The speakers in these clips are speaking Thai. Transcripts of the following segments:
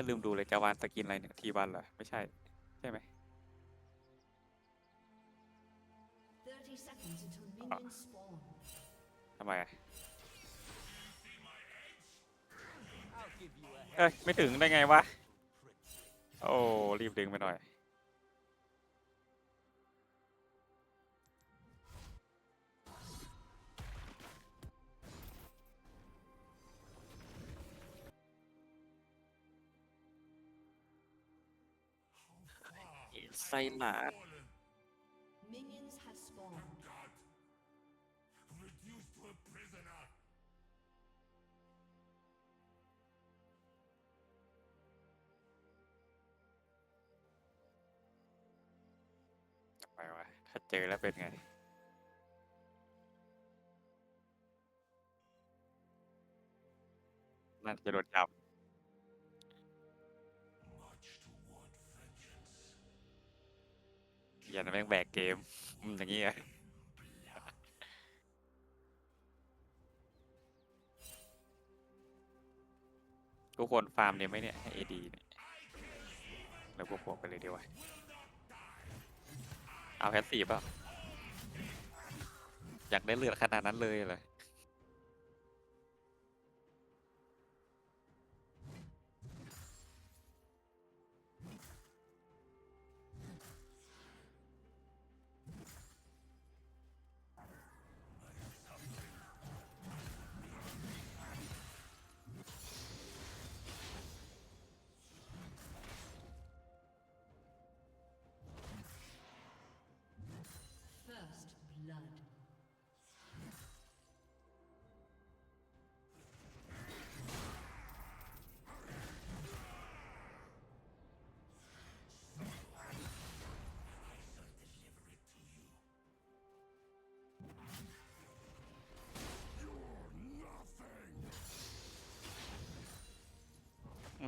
ก็ลืมดูเลยจาวานสกินอะไรเนี่ยทีวันเหรอไม่ใช่ ใช่ไหมทำไมเอ้ยไม่ถึงได้ไงวะ โอ้รีบดึงไปหน่อย ไซลาด Minions have spawned. reduced to a prisoner. ทำไมวะถ้าเจอแล้วเป็นไงน่าจะโดนจับ อย่าแม่งแบกเกมอืมอย่างงี้อะกูควรฟาร์มเนี่ยไหมเนี่ยให้เอดีเนี่ยแล้วก็พวกไปเลยดีกว่าเอาแพสซีฟเปล่าอยากได้เลือดขนาดนั้นเลยเลย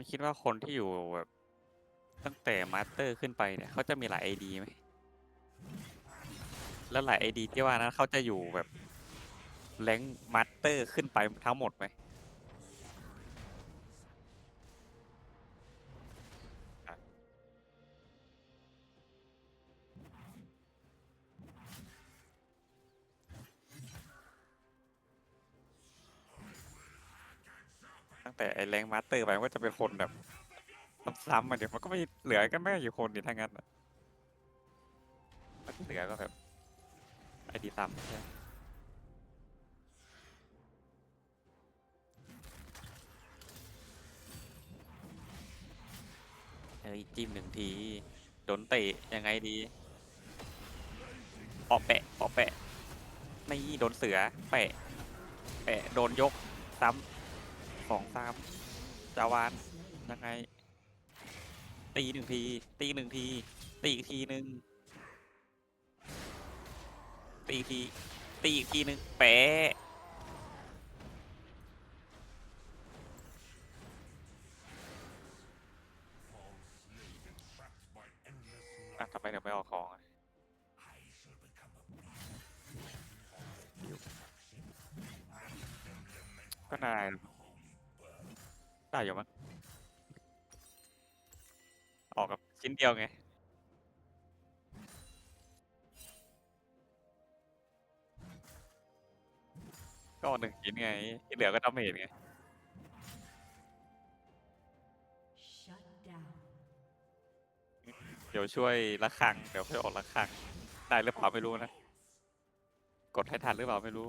มึงคิดว่าคนที่อยู่แบบตั้งแต่มาสเตอร์ขึ้นไปเนี่ย เขาจะมีหลายไอดีไหม แล้วหลายไอดีที่ว่านั้นเขาจะอยู่แบบแรงมาสเตอร์ขึ้นไปทั้งหมดไหม แต่ไอแรงมาสเตอร์ไปมันก็จะเป็นคนแบบซ้ำๆมาเดี๋ยวมันก็ไม่เหลือกันไม่กี่คนดิทั้งนั้นอะมันเหลือก็แบบไอดีซ้ำใช่ไหมเฮ้ยจิ้มหนึ่งทีโดนเตะยังไงดีปอแปะปอแปะนี่โดนเสือแปะแปะโดนยกซ้ำ สองซ้ำจาวานยังไง ตีหนึ่งที ตีหนึ่งที ตีอีกทีหนึ่งตีอีกที ตีอีกทีหนึ่งแปะอะทำไมเดี๋ยวไม่ออกของอะก็นาย ได้อยู่มั้งออกกับชิ้นเดียวไง ก็หนึ่งชิ้นไง ที่เหลือก็ดาเมจไง Shut down. เดี๋ยวช่วยละคัง เดี๋ยวค่อยออกละคัง ได้หรือเปล่าไม่รู้นะ กดให้ทันหรือเปล่าไม่รู้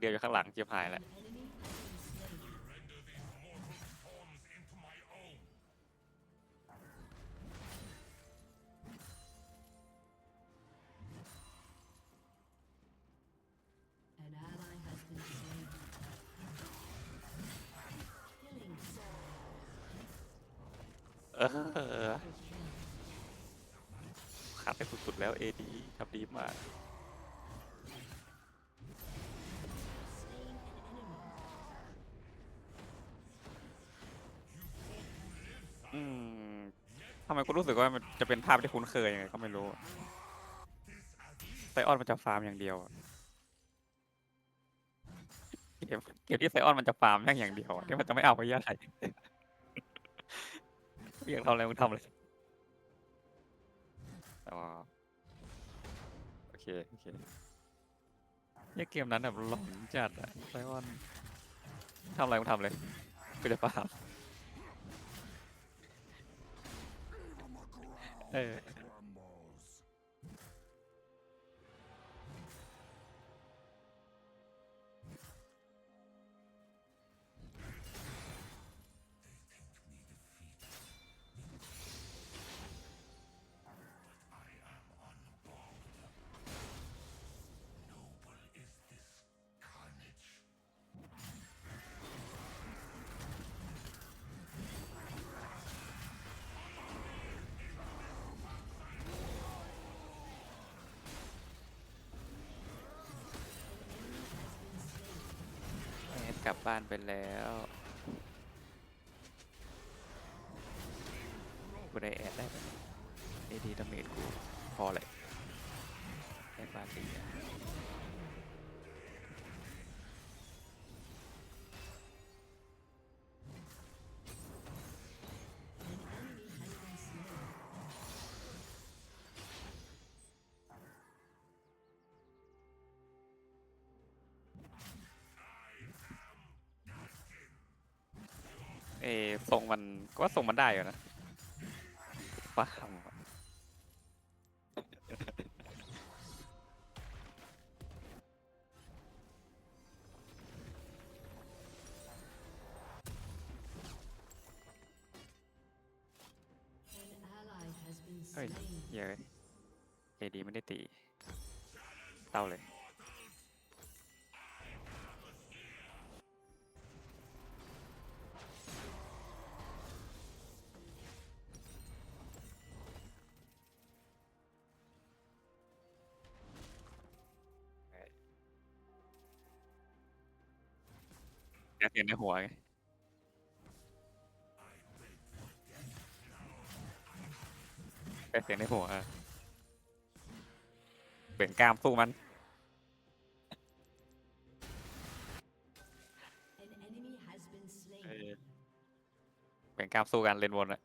เดียวอยู่ข้างหลังเจียบหายแล้วำไมกูรู้สึกว่ามันจะเป็นภาพที่คุ้นเคยยังไงก็ไม่รู้ไซออนมันจะฟาร์มอย่างเดียวอะเกมเกมที่ไซออนมันจะฟาร์มแค่งอย่างเดียวอะที่มันจะไม่เอาไปย่าไหนอยากทำอะไรมึงทำเลยอ๋อโอเคโอเคเนี่ยเกมนั้นแบบหลอนจัดอะไซออนทำอะไรมึงทำเลยกูจะฟาร์ม เกลับบ้านไปแล้วกูได้แอดได้ไอดีดาเมจกูพอเลยแอดบ้านดีอ เออทรงมันก็ว่าทรงมันได้อยู่นะฟ้าห เห็นในหัวไงแค่เสียงในหัวอะเบ่งกล้ามสู้มันเออเบ่งกล้ามสู้กันเล่นวนอะ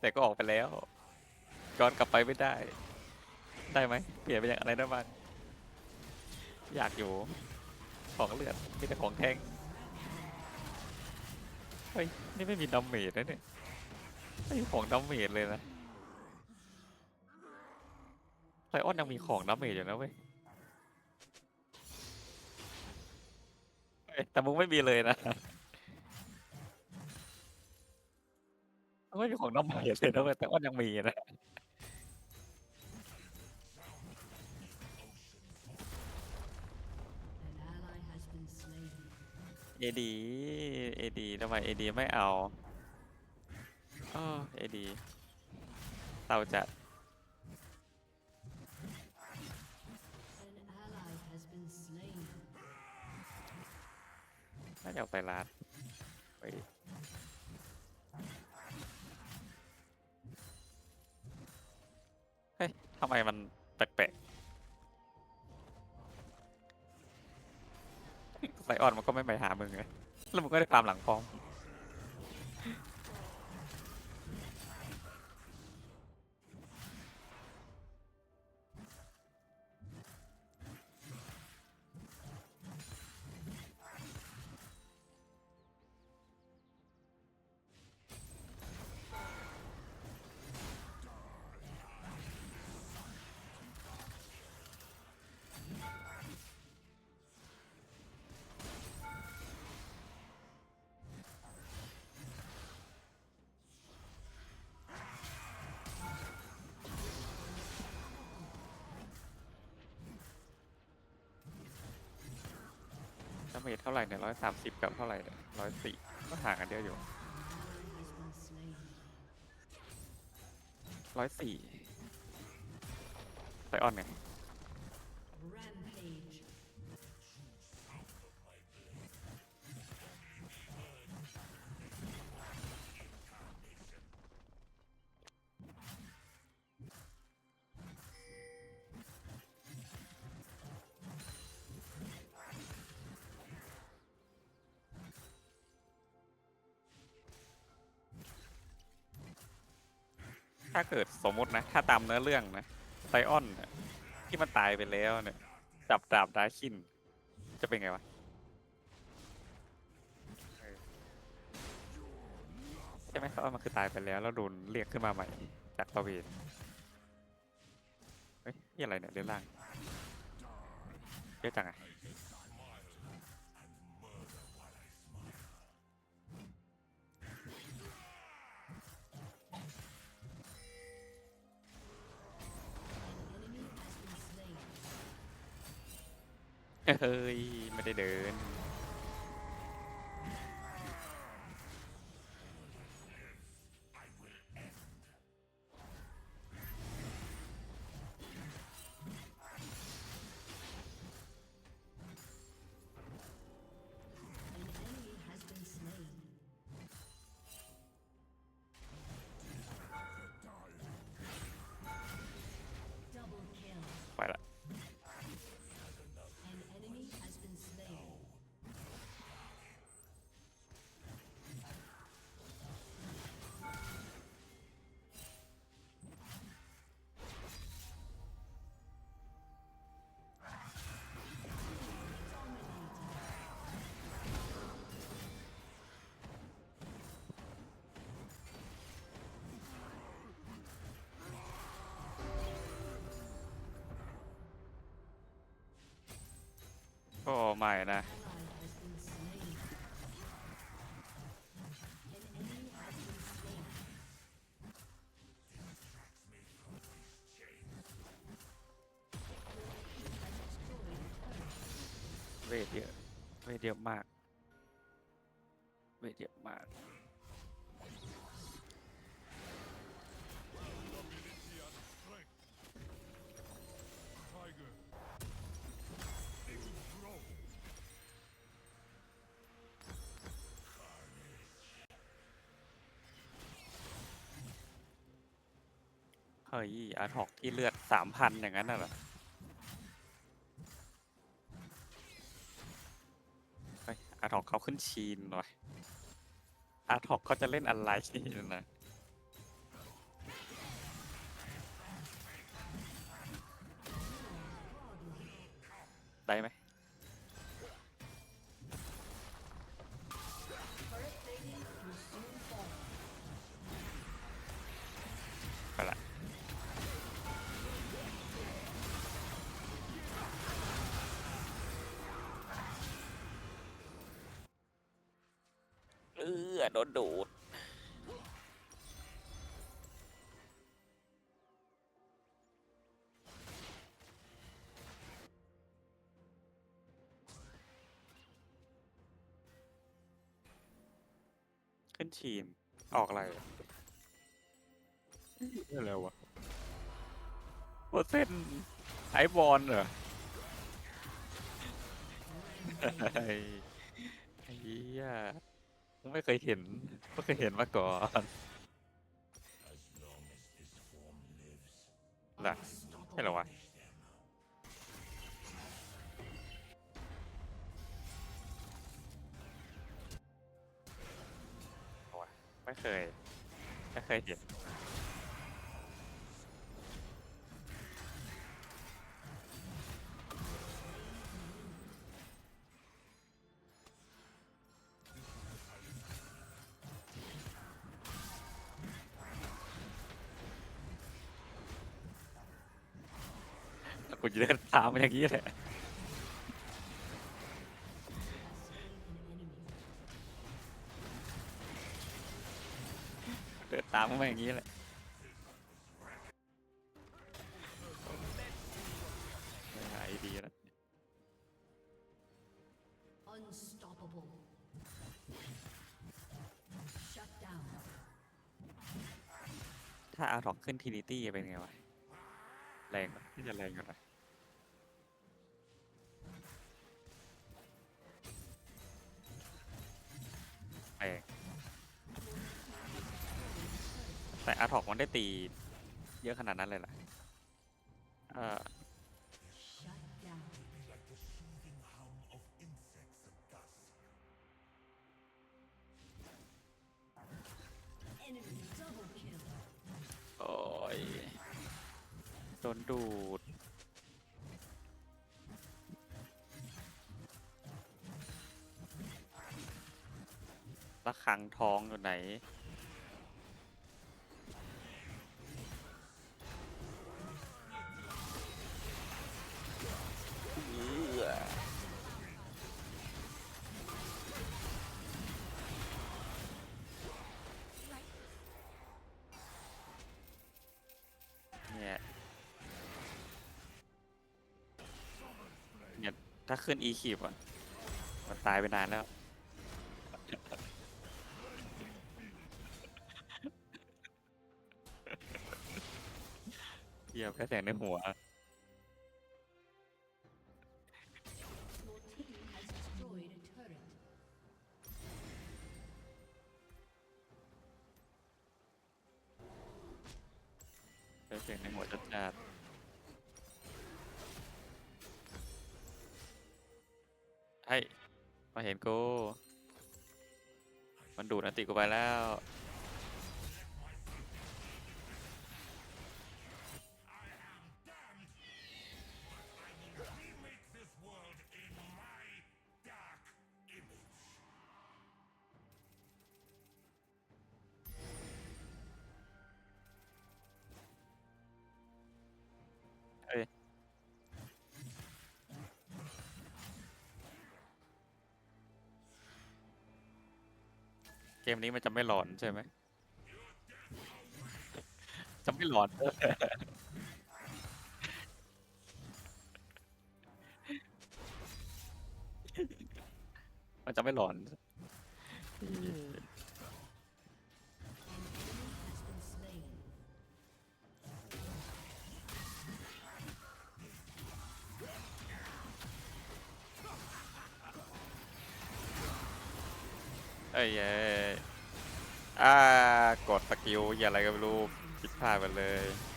แต่ก็ออกไปแล้ว ย้อนกลับไปไม่ได้ ได้ไหมเปลี่ยนไปอย่างอะไรได้บ้างอยากอยู่ของเลือดมีแต่ของแทงเฮ้ยนี่ไม่มีดาเมจนะเนี่ยไม่มีของดาเมจเลยนะไซออนยังมีของดาเมจอยู่นะเว้ยแต่มึงไม่มีเลยนะไม่มีของดาเมจเลยนะเว้ยแต่ออนยังมีนะ อดีเอดีทำไมเอดีไม่เอาเออเอดีเตาจัดน่าจะเอาไตรลาดไปเฮ้ยทำไมมันแปลกๆ ไลออนมันก็ไม่ไปหามึงไงแล้วมึงก็ได้ตามหลังพร้อม เมจเท่าไหร่เนี่ยร้อยสามสิบกับเท่าไหร่เนี่ยร้อยสี่ก็ห่างกันเยอะอยู่ร้อยสี่ไซออนเนี่ย ถ้าเกิดสมมตินะ ถ้าตามเนื้อเรื่องนะไซออนน่ะที่มันตายไปแล้วเนี่ยจับดาบดาคิน จะเป็นไงวะใช่ไหมเขาเอามันคือตายไปแล้ว แล้วโดนเรียกขึ้นมาใหม่ จากประเวณเฮ้ยนี่อะไรเนี่ยเรื่อนล่างเยอะจังอะ เฮ้ยไม่ได้เดิน ก็ไม่นะ เฮ้ยอาร์ทอกที่เลือดสามพันอย่างนั้นน่ะเหรอเฮ้ยอาร์ทอกเขาขึ้นชีนหน่อยอาร์ทอกเขาจะเล่นอะไรนะ ออโดนดูดขึ้นชีนออกอะไรอะนี่อะไรวะโปรเซนไอบอลเหรอไอ้ไอ้เหี้ย ไม่เคยเห็น ไม่เคยเห็นมาก่อนน่ะใช่หรอวะไม่เคย ไม่เคยเห็น แล้วกูจะเดินตามมันอย่างนี้แหละ Has slain an enemy. เดินตามมันอย่างนี้แหละไม่หายดีแล้ว Unstoppable. Shut down. ถ้าอาร์ทอกขึ้นทีนิตี้เป็นไงวะแรงปะที่จะแรงอยู่นะ งแต่อาท็อกมันได้ตีเยอะขนาดนั้นเลยแหละโอ้ยโดนดูด ระฆังทองอยู่ไหน เนี่ย เนี่ย ถ้าขึ้น e ขีบอะ มันตายไปนานแล้ว ยแค่แสงในหัว Your team has destroyed a turret. แค่แสงในหัวจัดจัดเฮ้มาเห็นกูมันดูดอันติกูไปแล้ว เกมนี้มันจะไม่หลอนใช่ไหม จะไม่หลอน มันจะไม่หลอน เอ้ยเอ้ยอ่ากดสกิลอย่าอะไรก็ไม่รู้ผิดพลาดไปเลย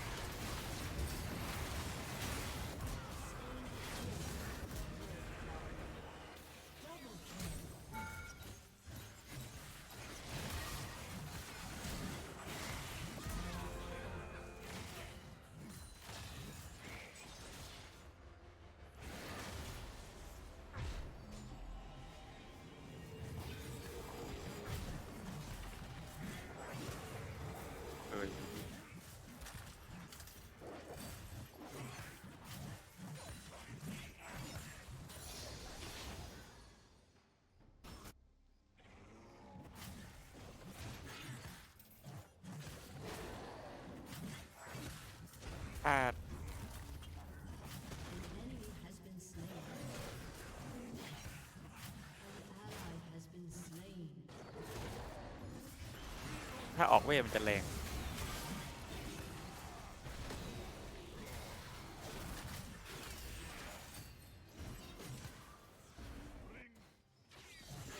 ถ้าออกเวทมันจะแรง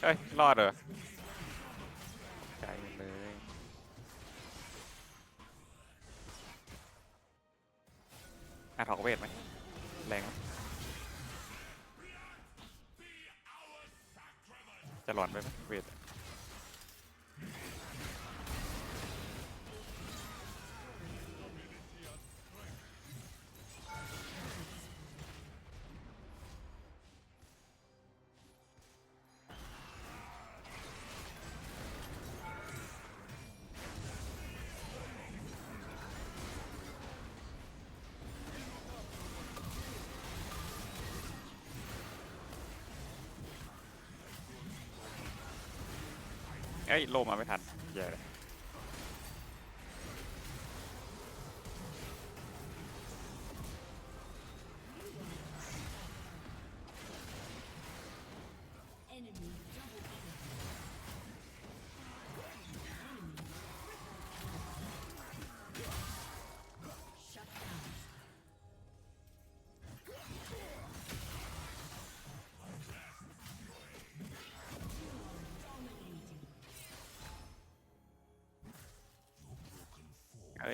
เฮ้ย รอดเหรอ ลอดไปไหมเวท อ้ยโลมาไม่ทัน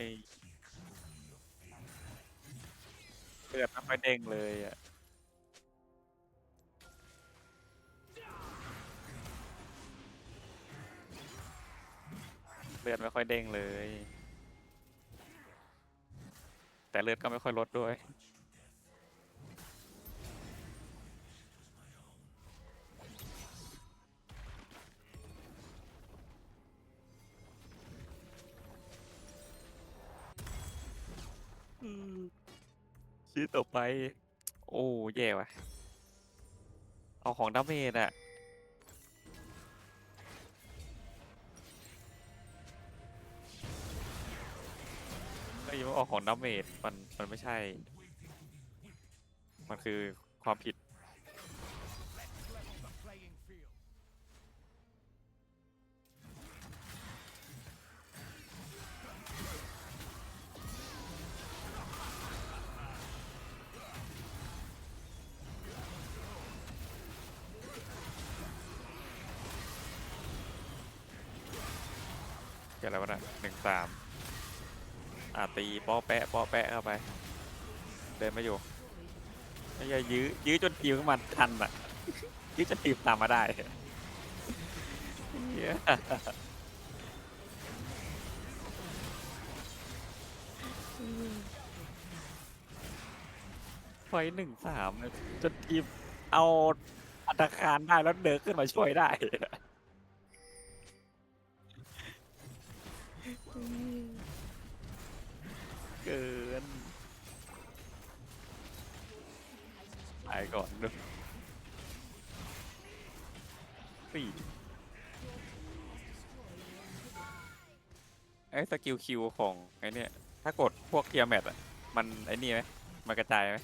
เอ้ยเลือดไม่ค่อยเด้งเลยอะเลือดไม่ค่อยเด้งเลย แต่เลือดก็ไม่ค่อยลดด้วย ต่อไป โอ้แย่ว่ะ เอาของดาเมจอะก็ยังว่าเอาของดาเมจมันมันไม่ใช่ มันคือความผิด แปะปอแปะเข้าไป เดินมาอยู่ไม่ใช่ยื้อยื้อจนทีมขึ้นมาทันอะ ยื้อจนทีมตามมาได้เหี้ยไฟหนึ่งสามจนทีมเอาอัตราคารได้แล้วเดินขึ้นมาช่วยได้ เกินตายก่อนดูสี่ไอ้สกิลคิวของไอ้เนี่ย ถ้ากดพวกเทียร์แมทอะ มันไอ้นี่ไหมมันกระจายไหม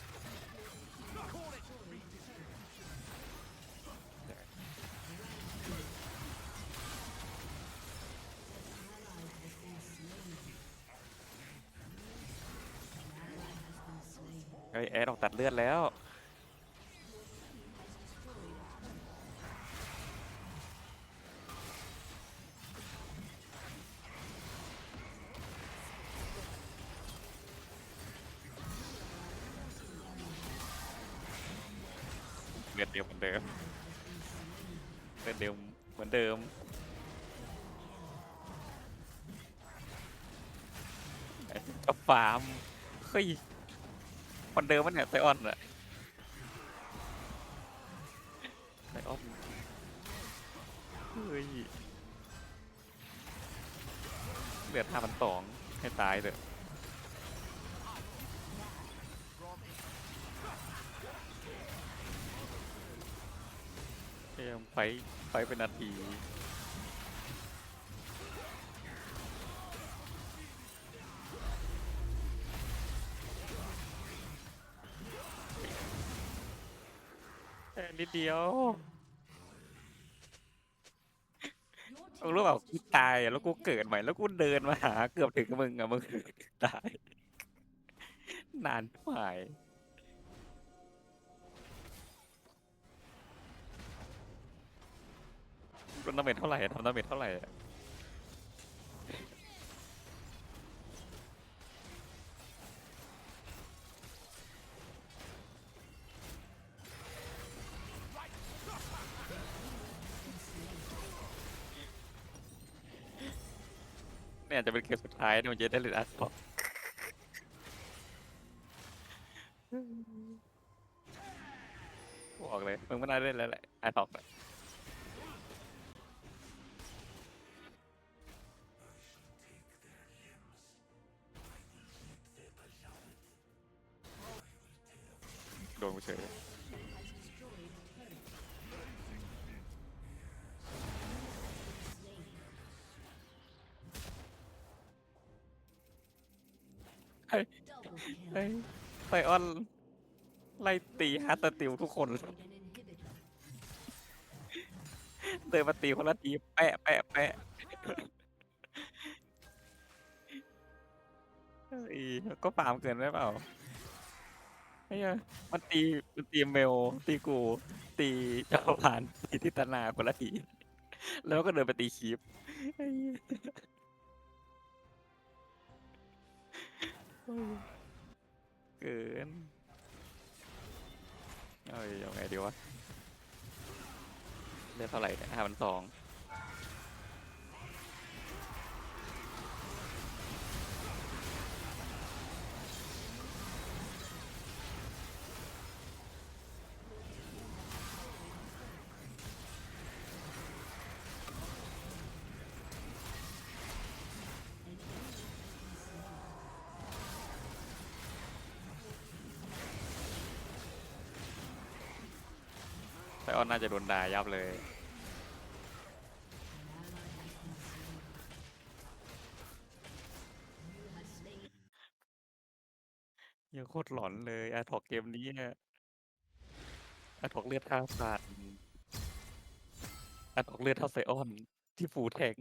เฮ้ยแอดออกตัดเลือดแล้ว เลือดเดียวเหมือนเดิม เลือดเดียวเหมือนเดิมไอ้กับฟาร์มเฮ้ย คนเดิมมันเนี่ยไซออนอะไซออนเฮ้ยเหลือดห้าพันสองให้ตายเถอะพยายามไฟไฟเป็นนาที เดียวมึงรู้เปล่ากูตายอะแล้วกูเกิดใหม่แล้วกูเดินมาหาเกือบถึงมึงอะมึงตายนานไปทำดาเมจเท่าไหร่ทำดาเมจเท่าไหร่อะ เนี่ยจะเป็นเกมสุดท้ายที่มันจะได้เล่นอาร์ตบอกบอกเลยมึงไม่น่าเล่นแล้วแหละอาร์ตอก ฮ้ kill. ยไซออนไล่ตีฮาร์ตติวทุกคน An inhibitor. เดินมาตีคนละทีแปะแปะแปะเฮ้ยก็ฟาร์มเกินไปเปล่าไอ้เหี้ยมันตีมันตีเมล ตีกู ตีเจ้าผ่านตีทิตนาคนละที แล้วก็เดินไปตีคีปไอ้เหี้ย เกินเอ้ยยังไงดีวะเลือกเท่าไหร่เนี่ยห้าพันสอง ก็น่าจะโดนด่ายับเลย ยังโคตรหลอนเลยอาถอกเกมนี้อะอาถอกเลือดท่าผ่านอาถอกเลือดเท่าไซออน ที่ฟูแทง